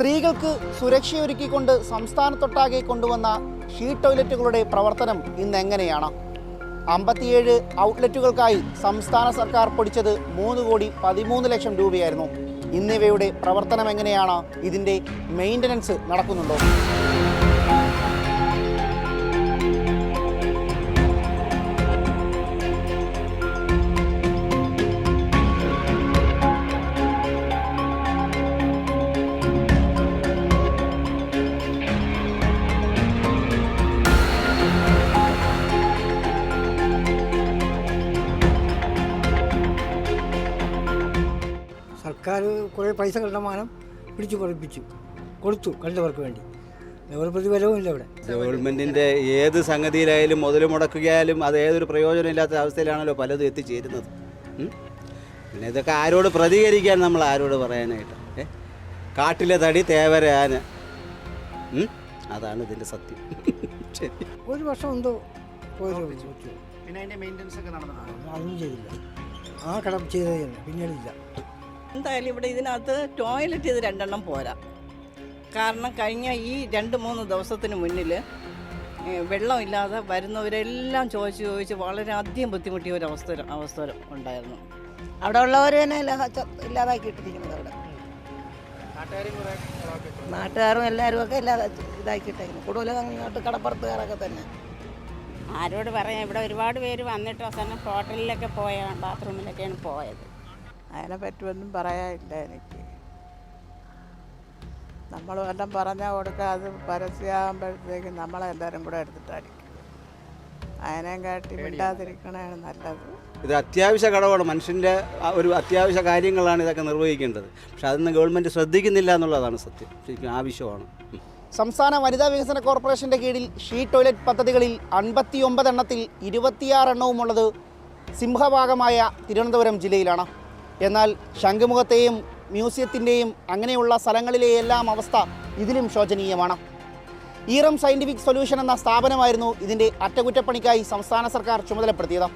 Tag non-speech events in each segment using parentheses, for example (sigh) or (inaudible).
സ്ത്രീകൾക്ക് സുരക്ഷയൊരുക്കിക്കൊണ്ട് സംസ്ഥാനത്തൊട്ടാകെ കൊണ്ടുവന്ന ഷീ ടോയ്ലറ്റുകളുടെ പ്രവർത്തനം ഇന്ന് എങ്ങനെയാണ് അമ്പത്തിയേഴ് ഔട്ട്ലെറ്റുകൾക്കായി സംസ്ഥാന സർക്കാർ പൊടിച്ചത് മൂന്ന് കോടി പതിമൂന്ന് ലക്ഷം രൂപയായിരുന്നു. ഇന്നിവയുടെ പ്രവർത്തനം എങ്ങനെയാണ്? ഇതിന്റെ മെയിന്റനൻസ് നടക്കുന്നുണ്ടോ? സർക്കാർ കുറേ പൈസ കണ്ടമാനം പിടിച്ചു പഠിപ്പിച്ചു കൊടുത്തു കണ്ടവർക്ക് വേണ്ടി. ഒരു പ്രതിഫലവും ഇല്ല ഇവിടെ. ഗവൺമെന്റിന്റെ ഏത് സംഗതിയിലായാലും മുതൽ മുടക്കുകയാലും അത് ഏതൊരു പ്രയോജനമില്ലാത്ത അവസ്ഥയിലാണല്ലോ പലതും എത്തിച്ചേരുന്നത്. പിന്നെ ഇതൊക്കെ ആരോട് പ്രതികരിക്കാൻ നമ്മൾ ആരോട് പറയാനായിട്ട്? കാട്ടിലെ തടി തേവര ആന. അതാണ് ഇതിന്റെ സത്യം. (laughs) ശരി. ഒരു വർഷം എന്തോ പിന്നെ അതിന്റെ മെയിന്റനൻസ് ഒക്കെ നടന്നു അതൊന്നും ചെയ്തില്ല. ആ കടം ചെയ്തില്ല പിന്നീട് പിന്നീടില്ല. എന്തായാലും ഇവിടെ ഇതിനകത്ത് ടോയ്ലറ്റ് ഇത് രണ്ടെണ്ണം പോരാ. കാരണം കഴിഞ്ഞ ഈ രണ്ട് മൂന്ന് ദിവസത്തിന് മുന്നിൽ വെള്ളമില്ലാതെ വരുന്നവരെല്ലാം ചോദിച്ച് ചോദിച്ച് വളരെയധികം ബുദ്ധിമുട്ടിയ ഒരു അവസ്ഥ അവസ്ഥ ഉണ്ടായിരുന്നു. അവിടെ ഉള്ളവർ തന്നെ ഇല്ലാതാക്കി ഇട്ടിരിക്കുന്നത് ഇല്ലാതാക്കിയിട്ടിരിക്കുന്നത് അവിടെ. നാട്ടുകാരും എല്ലാവരും ഒക്കെ ഇല്ലാതെ ഇതാക്കിയിട്ടിരിക്കുന്നു കൂടുതലും അങ്ങോട്ട് കടപ്പുറത്തുകാരൊക്കെ തന്നെ. ആരോട് പറയാം ഇവിടെ ഒരുപാട് പേര് വന്നിട്ട് അവസാനം ഹോട്ടലിലൊക്കെ പോയ ബാത്റൂമിലൊക്കെയാണ് പോയത്. അതിനെ പറ്റുമൊന്നും പറയാനില്ല എനിക്ക്. നമ്മൾ വല്ലതും പറഞ്ഞാൽ കൊടുക്കുക അത് പരസ്യമാകുമ്പോഴത്തേക്കും നമ്മളെല്ലാവരും കൂടെ എടുത്തിട്ടായിരിക്കും. അതിനെ കാട്ടി മിണ്ടാതിരിക്കണതാണ് നല്ലത്. ഇത് അത്യാവശ്യ ഘടകമാണ് മനുഷ്യന്റെ ഒരു അത്യാവശ്യ കാര്യങ്ങളാണ് ഇതൊക്കെ നിർവഹിക്കേണ്ടത്. പക്ഷെ അതൊന്നും ഗവൺമെന്റ് ശ്രദ്ധിക്കുന്നില്ല എന്നുള്ളതാണ് സത്യം. ശരിക്കും ആവശ്യമാണ്. സംസ്ഥാന വനിതാ വികസന കോർപ്പറേഷന്റെ കീഴിൽ ഷീ ടോയ്ലറ്റ് പദ്ധതികളിൽ അൻപത്തി ഒമ്പത് എണ്ണത്തിൽ ഇരുപത്തിയാറ് എണ്ണവുമുള്ളത് സിംഹഭാഗമായ തിരുവനന്തപുരം ജില്ലയിലാണ്. എന്നാൽ ശംഖുമുഖത്തെയും മ്യൂസിയത്തിന്റെയും അങ്ങനെയുള്ള സ്ഥലങ്ങളിലെ എല്ലാം അവസ്ഥ ഇതിലും ശോചനീയമാണ്. ഈറം സയന്റിഫിക് സൊല്യൂഷൻ എന്ന സ്ഥാപനമായിരുന്നു ഇതിന്റെ അറ്റകുറ്റപ്പണിക്കായി സംസ്ഥാന സർക്കാർ ചുമതലപ്പെടുത്തിയത്.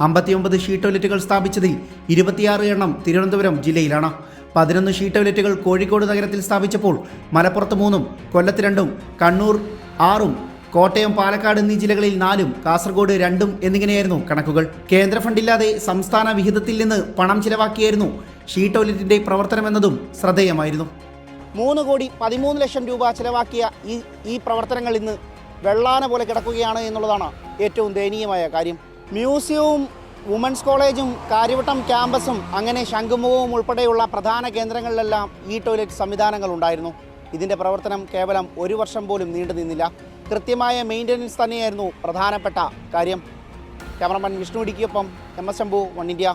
അമ്പത്തിയൊമ്പത് ഷീ ടോയ്ലറ്റുകൾ സ്ഥാപിച്ചതിൽ ഇരുപത്തിയാറ് എണ്ണം തിരുവനന്തപുരം ജില്ലയിലാണ്. പതിനൊന്ന് ഷീ ടോയ്ലറ്റുകൾ കോഴിക്കോട് നഗരത്തിൽ സ്ഥാപിച്ചപ്പോൾ മലപ്പുറത്ത് മൂന്നും കൊല്ലത്ത് രണ്ടും കണ്ണൂർ ആറും കോട്ടയം പാലക്കാട് എന്നീ ജില്ലകളിൽ നാലും കാസർഗോഡ് രണ്ടും എന്നിങ്ങനെയായിരുന്നു കണക്കുകൾ. കേന്ദ്ര ഫണ്ടില്ലാതെ സംസ്ഥാന വിഹിതത്തിൽ നിന്ന് പണം ചിലവാക്കിയായിരുന്നു ഷീ ടോയ്ലറ്റിന്റെ പ്രവർത്തനമെന്നതും ശ്രദ്ധേയമായിരുന്നു. മൂന്ന് കോടി പതിമൂന്ന് ലക്ഷം രൂപ ചിലവാക്കിയ ഈ ഈ പ്രവർത്തനങ്ങൾ ഇന്ന് വെള്ളാന പോലെ കിടക്കുകയാണ് എന്നുള്ളതാണ് ഏറ്റവും ദയനീയമായ കാര്യം. മ്യൂസിയവും വുമൻസ് കോളേജും കാര്യവട്ടം ക്യാമ്പസും അങ്ങനെ ശംഖുമുഖവും ഉൾപ്പെടെയുള്ള പ്രധാന കേന്ദ്രങ്ങളിലെല്ലാം ഈ ടോയ്ലറ്റ് സംവിധാനങ്ങൾ ഉണ്ടായിരുന്നു. ഇതിന്റെ പ്രവർത്തനം കേവലം ഒരു വർഷം പോലും നീണ്ടു നിന്നില്ല കൃത്യമായ മെയിന്റനൻസ് തന്നെയായിരുന്നു പ്രധാനപ്പെട്ട കാര്യം. Cameraman Vishnu ഇടിക്കൊപ്പം M S Shambhu one India